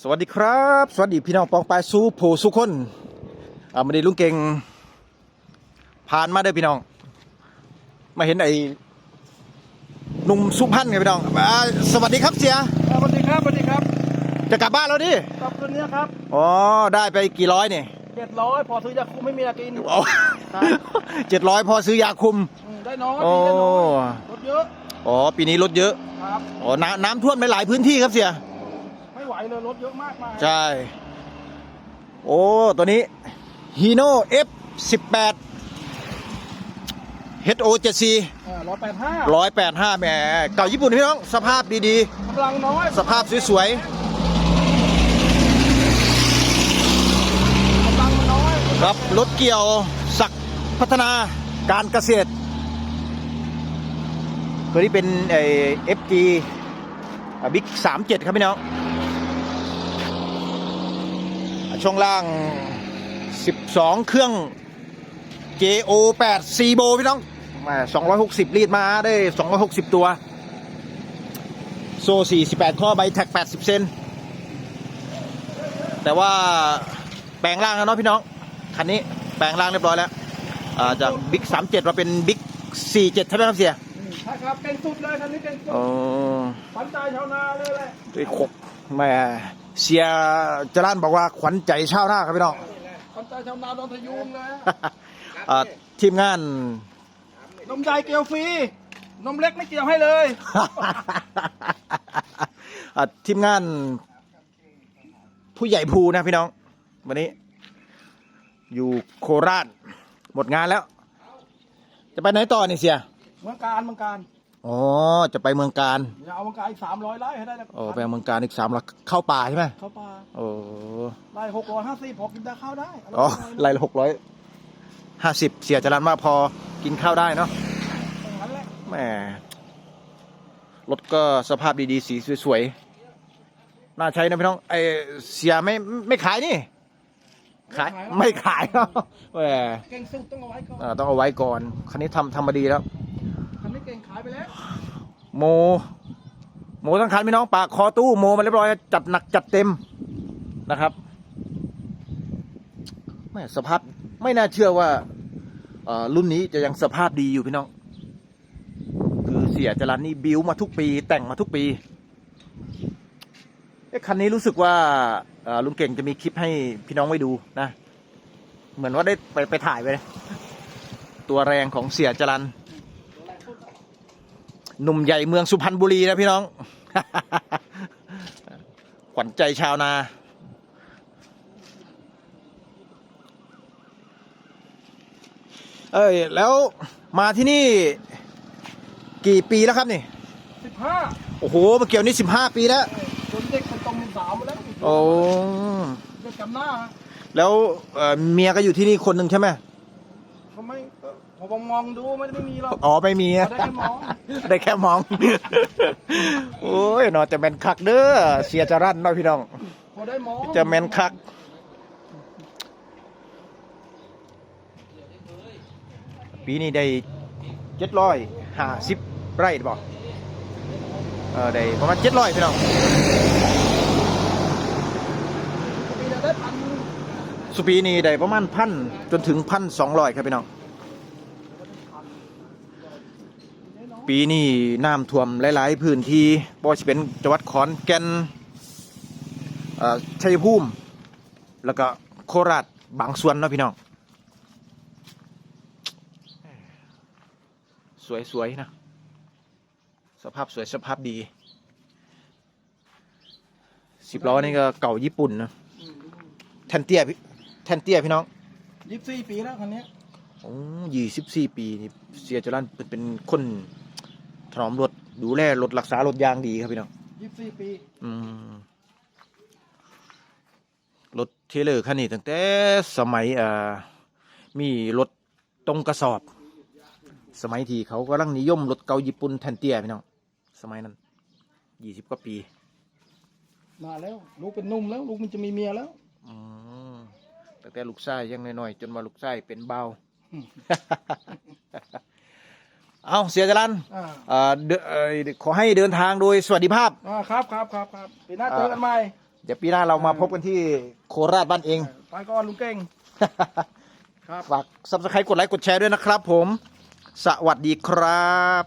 สวัสดีครับ สวัสดีพี่น้องปองปลายสู้โผสุคนอ่ามาดีลุงเก่งผ่านมาเด้อพี่น้อง มาเห็นไอ้หนุ่มสุพรรณไงพี่น้องอ่าสวัสดีครับเสียสวัสดีครับสวัสดีครับจะกลับบ้านแล้วดิกับตัวเนี้ยครับอ๋อได้ไปกี่ร้อยเนี่ยเจ็ดร้อยพอซื้อยาคุมไม่มีอะไรกินเจ็ดร้อยพอซื้อยาคุมอืมได้น้อยโอ้ดีได้น้อยรถเยอะอ๋อปีนี้รถเยอะครับอ๋อน้ำน้ำท่วมในหลายพื้นที่ครับเสียไม่ไหว เลยรถเยอะมากมายใช่ โอ้ ตัวนี้ Hino F 18 HO 74 ร้อยแปดห้า185แหมเก่าญี่ปุ่นพี่น้อง สภาพดีกำลังน้อยๆ สภาพสวยกำลังมันน้อยๆ ครับ รถเกี่ยวศักดิ์พัฒนาการเกษตร ตัวนี้เป็นไอ้ FG บิ๊ก37 ครับพี่น้อง ช่วงล่าง 12 เครื่อง JO 8 4โบพี่น้องแหม่260ลีดมาได้ 260 ตัว โซ่ 48 ข้อใบแท็ก 80 เซนแต่ว่าแปลงร่างแล้วเนาะพี่น้อง คันนี้แปลงร่างเรียบร้อยแล้วอ่าจากบิ๊ก37 มาเป็นบิ๊ก47 ใช่ไหมครับเสียอืมใช่ครับเก่งสุดเลยคันนี้เก่งสุดอ๋อขวัญใจชาวนาเลยแหละด้วยขกแหม่ เสียจรันบอกว่าขวัญใจชาวนาครับพี่น้องขวัญใจชาวนาโดนทะยุงเลยอ่าทีมงาน นมใหญ่เกี่ยวฟรี นมเล็กไม่เกี่ยวให้เลย อ่าทีมงาน ผู้ใหญ่ภูนะพี่น้อง วันนี้ อยู่โคราช หมดงานแล้ว จะไปไหนต่อนี่เสีย เมืองการเมืองการ อ๋อ จะไปเมืองการเดี๋ยวเอาเมืองการอีกสามร้อยไร่ให้ได้แล้วโอ้ไปเมืองการอีกสามร้อยเข้าป่าใช่ไหมเข้าป่าโอ้ไร่หกร้อยห้าสิบพอกินได้ข้าวได้อ๋อไล่ละหกร้อยห้าสิบเสียจรันว่าพอกินข้าวได้เนาะอย่างนั้นแหละแหมรถก็สภาพดีๆ สีสวยๆ น่าใช้นะพี่น้อง ไอเสียไม่ไม่ขายนี่ ขายไม่ขายแหมเก่งสุดต้องเอาไว้ก่อนอ่าต้องเอาไว้ก่อน คันนี้ทำทำมาดีแล้ว โม โมทั้งคันพี่น้องปากคอตู้โมมาเรียบร้อยจัดหนักจัดเต็มนะครับแม่สภาพไม่น่าเชื่อว่าเออรุ่นนี้จะยังสภาพดีอยู่พี่น้อง คือเสียจรันนี่บิวมาทุกปี แต่งมาทุกปีเอ๊ะคันนี้รู้สึกว่าเออลุงเก่งจะมีคลิปให้พี่น้องไว้ดูนะ เหมือนว่าได้ไปไปถ่ายไปเลยตัวแรงของเสียจรัน หนุ่มใหญ่เมืองสุพรรณบุรีนะพี่น้อง ขวัญใจชาวนาเอ้ยแล้วมาที่นี่กี่ปีแล้วครับนี่สิบห้าโอ้โหมาเกี่ยวนี่สิบห้าปีแล้วจนเด็กคนโตเป็นสาวมาแล้วโอ้เด็กจำหน้าแล้วเอ่อเมียก็อยู่ที่นี่คนหนึ่งใช่ไหมเขาไม่พอ ผมมองดูไม่ได้ไม่มีหรอก อ๋อไม่มีอะได้แค่มอง ได้แค่มอง โอ้ยนอจะแมนคักเด้อเสียจะรั่นเน้อยพี่น้อง พอได้มองจะแมนคัก ปีนี้ได้เจ็ดร้อยห้าสิบไร่บอกเออได้ประมาณเจ็ดร้อยพี่น้องปีเดียวได้พันสุปีนี้ได้ประมาณพันจนถึงพันสองร้อยครับพี่น้อง ปีนี้น้ำท่วมหลาย ๆ พื้นที่บ่ว่าจะเป็นจังหวัดขอนแก่นเอ่อชัยภูมิ แล้วก็โคราชบางส่วนเนาะพี่น้อง สวย ๆ นะ สภาพสวยสภาพดี สิบล้อนี่ก็เก่าญี่ปุ่นนะแทนเตียพี่แทนเตียพี่น้องยี่สิบสี่ปีแล้วคันนี้โอ้ยี่สิบสี่ปีนี่เสียจรันเป็นเป็นคน ถนอมรถดูแลรถรักษารถยางดีครับพี่น้องยี่สิบสี่ปีอืมรถเทเลอร์คันนี้ตั้งแต่สมัยเอ่อมีรถตรงกระสอบ สมัยที่เขากำลังนิยมรถเกาญี่ปุ่นแทนเตียพี่น้องสมัยนั้นยี่สิบกว่าปี มาแล้วลูกเป็นหนุ่มแล้ว ลูกมันจะมีเมียแล้วอืมตั้งแต่ลูกชายยังน้อยๆจนมาลูกชายเป็นเบาวอืม เอาเสียจรันอ่าเอ่อเดนเอ่อขอให้เดินทางโดยสวัสดิภาพ อ่าครับครับครับครับปีหน้าเจอกันใหม่เดี๋ยวปีหน้าเรามาพบกันที่โคราชบ้านเอง ไปก่อนลุงเก่ง ครับ ฝาก subscribe กดไลค์ กดแชร์ด้วยนะครับผม สวัสดีครับ